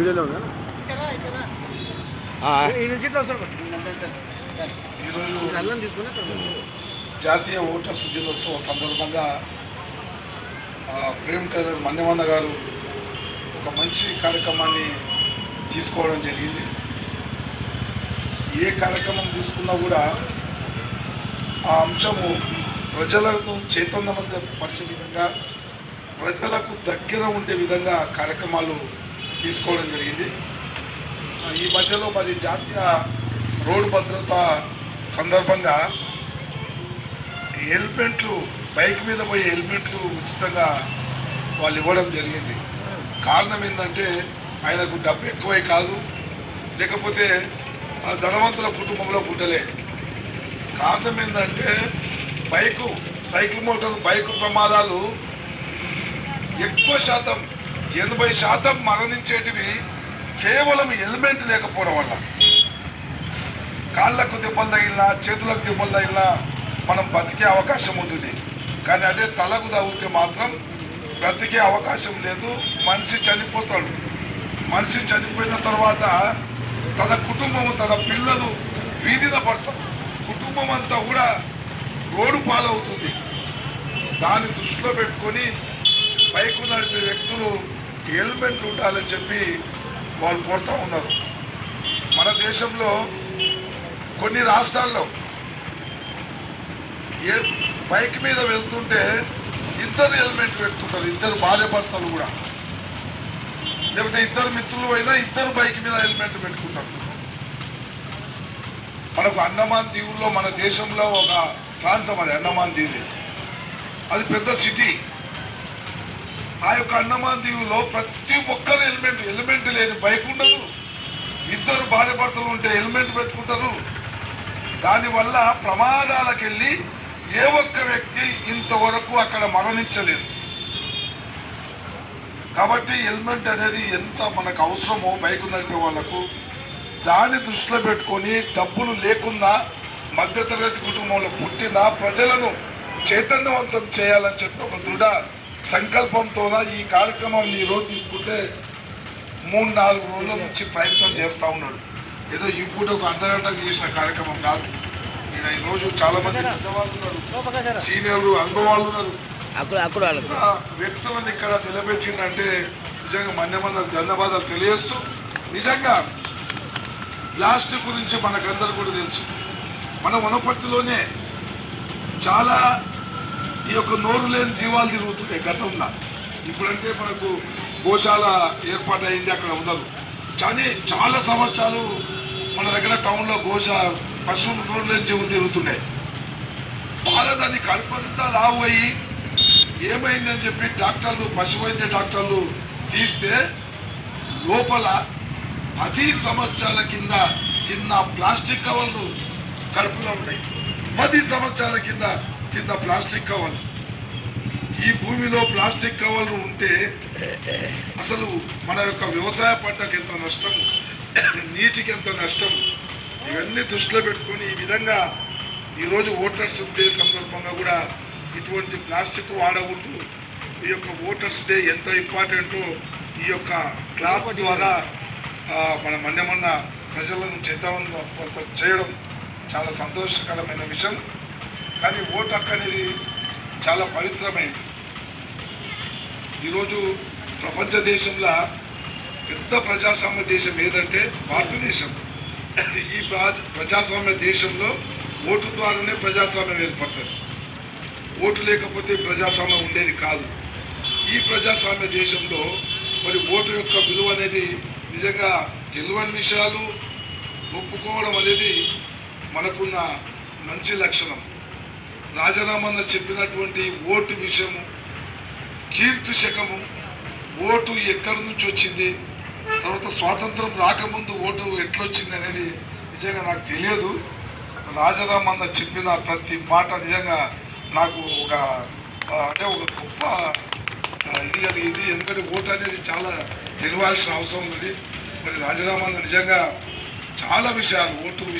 వీడియోలో ఉందా? జాతీయ ఓటర్స్ దినోత్సవం సందర్భంగా ఆ, ప్రేమ్ టైలర్ మన్యమన్న గారు ఒక మంచి కార్యక్రమాన్ని తీసుకోవడం జరిగింది. ఏ కార్యక్రమం తీసుకున్నా కూడా ఆ అంశము ప్రజలకు చైతన్యవంతపరిచే విధంగా ప్రజలకు దగ్గర ఉండే విధంగా కార్యక్రమాలు తీసుకోవడం జరిగింది. ఈ మధ్యలో మరి జాతీయ రోడ్డు భద్రత సందర్భంగా హెల్మెట్లు బైక్ మీద పోయే హెల్మెట్లు ఉచితంగా వాళ్ళు ఇవ్వడం జరిగింది. కారణం ఏంటంటే ఆయనకు డబ్బు ఎక్కువై కాదు. లేకపోతే ధనవంతుల కుటుంబంలో పుట్టలే. కారణం ఏంటంటే బైకు సైకిల్ మోటార్ బైకు ప్రమాదాలు ఎక్కువ శాతం ఎనభై శాతం మరణించేటివి కేవలం హెల్మెట్ లేకపోవడం వల్ల. కాళ్ళకు దెబ్బలు తగిలినా చేతులకు దెబ్బలు తగిలినా మనం బతికే అవకాశం ఉంటుంది. కానీ అదే తలకు తగిలితే మాత్రం బ్రతికే అవకాశం లేదు. మనిషి చనిపోతాడు. మనిషి చనిపోయిన తర్వాత తన కుటుంబం తన పిల్లలు వీధిన పడతారు. కుటుంబం అంతా కూడా రోడ్డు పాలవుతుంది. దాన్ని దృష్టిలో పెట్టుకొని బైకు నడిపే వ్యక్తులు హెల్మెట్ ఉండాలని చెప్పి వాళ్ళు కోరుతూ ఉన్నారు. మన దేశంలో కొన్ని రాష్ట్రాల్లో ఏ బైక్ మీద వెళ్తుంటే ఇద్దరు హెల్మెట్ పెట్టుకుంటారు. ఇద్దరు భార్య భర్తలు కూడా. లేకపోతే ఇద్దరు మిత్రులు అయినా ఇద్దరు బైక్ మీద హెల్మెట్ పెట్టుకుంటారు. మనకు అండమాన్ దీవుల్లో మన దేశంలో ఒక ప్రాంతం అది అండమాన్ దీవి. అది పెద్ద సిటీ. ఆ యొక్క అండమాన్ దీవులో ప్రతి ఒక్కరు హెల్మెట్ హెల్మెట్ లేని బైక్ ఉండదు. ఇద్దరు భార్య భర్తలు ఉంటే హెల్మెట్ పెట్టుకుంటారు. దానివల్ల ప్రమాదాలకు వెళ్ళి ఏ ఒక్క వ్యక్తి ఇంతవరకు అక్కడ మరణించలేదు. కాబట్టి హెల్మెట్ అనేది ఎంత మనకు అవసరమో బైక్ నడిపే వాళ్ళకు దాన్ని దృష్టిలో పెట్టుకొని డబ్బులు లేకుండా మధ్యతరగతి కుటుంబంలో పుట్టిన ప్రజలను చైతన్యవంతం చేయాలని చెప్పి ఒక దృఢ సంకల్పంతో ఈ కార్యక్రమం ఈ రోజు తీసుకుంటే మూడు నాలుగు రోజుల నుంచి ప్రయత్నం చేస్తూ ఉన్నాడు. ఏదో ఈ పూట ఒక అర్ధగంటకు చేసిన కార్యక్రమం కాదు. ఈయన ఈరోజు చాలా మంది పెద్దవాళ్ళు ఉన్నారు. సీనియర్లు అనుభవాలు ఉన్నారు. వ్యక్తులను ఇక్కడ నిలబెట్టిందంటే నిజంగా మన్యమన్న ధన్యవాదాలు తెలియజేస్తూ నిజంగా ప్లాస్టిక్ గురించి మనకందరూ కూడా తెలుసు. మన వనపర్తిలోనే చాలా ఈ యొక్క నోరు లేని జీవాలు తిరుగుతున్నాయి గతంలో. ఇప్పుడంటే మనకు గోశాల ఏర్పాటు అయింది అక్కడ ఉండరు కానీ చాలా సంవత్సరాలు మన దగ్గర టౌన్లో గోశ పశువులు నోరు లేని జీవులు తిరుగుతున్నాయి. బాగా దాన్ని కడుపంతా లావు అయ్యి ఏమైందని చెప్పి డాక్టర్లు పశు వైద్య డాక్టర్లు తీస్తే లోపల పది సంవత్సరాల కింద చిన్న ప్లాస్టిక్ కవర్లు కడుపులో ఉన్నాయి. పది సంవత్సరాల కింద చిన్న ప్లాస్టిక్ కవర్లు. ఈ భూమిలో ప్లాస్టిక్ కవర్లు ఉంటే అసలు మన యొక్క వ్యవసాయ పంటకు ఎంత నష్టం నీటికి ఎంత నష్టం ఇవన్నీ దృష్టిలో పెట్టుకొని ఈ విధంగా ఈరోజు ఓటర్స్ డే సందర్భంగా కూడా ఇటువంటి ప్లాస్టిక్ వాడకూడదు. ఈ యొక్క ఓటర్స్ డే ఎంత ఇంపార్టెంటో ఈ యొక్క క్లాప్ ద్వారా మన మన్నెమన్న ప్రజలను చేద్దామని చేయడం చాలా సంతోషకరమైన విషయం. కానీ ఓటు హక్కు అనేది చాలా పవిత్రమైనది ఈరోజు ప్రపంచ దేశంలో పెద్ద ప్రజాస్వామ్య దేశం ఏదంటే భారతదేశం. ఈ ప్రా- ప్రజాస్వామ్య దేశంలో ఓటు ద్వారానే ప్రజాస్వామ్యం ఏర్పడుతుంది. ఓటు లేకపోతే ప్రజాస్వామ్యం ఉండేది కాదు. ఈ ప్రజాస్వామ్య దేశంలో మరి ఓటు యొక్క విలువ అనేది నిజంగా తెలియని విషయాలు ఒప్పుకోవడం అనేది మనకున్న మంచి లక్షణం. రాజరామన్న చెప్పినటువంటి ఓటు విషయము కీర్తి శకము ఓటు ఎక్కడి నుంచి వచ్చింది తర్వాత స్వాతంత్రం రాకముందు ఓటు ఎట్లొచ్చింది అనేది నిజంగా నాకు తెలియదు. రాజరామన్న చెప్పిన ప్రతి మాట నిజంగా నాకు ఒక అంటే ఒక గొప్ప ఇది కలిగింది ఇది. ఎందుకంటే ఓటు అనేది చాలా తెలియాల్సిన అవసరం ఉంది మరి రాజరామన్న నిజంగా చాలా విషయాలు ఓటు విషయం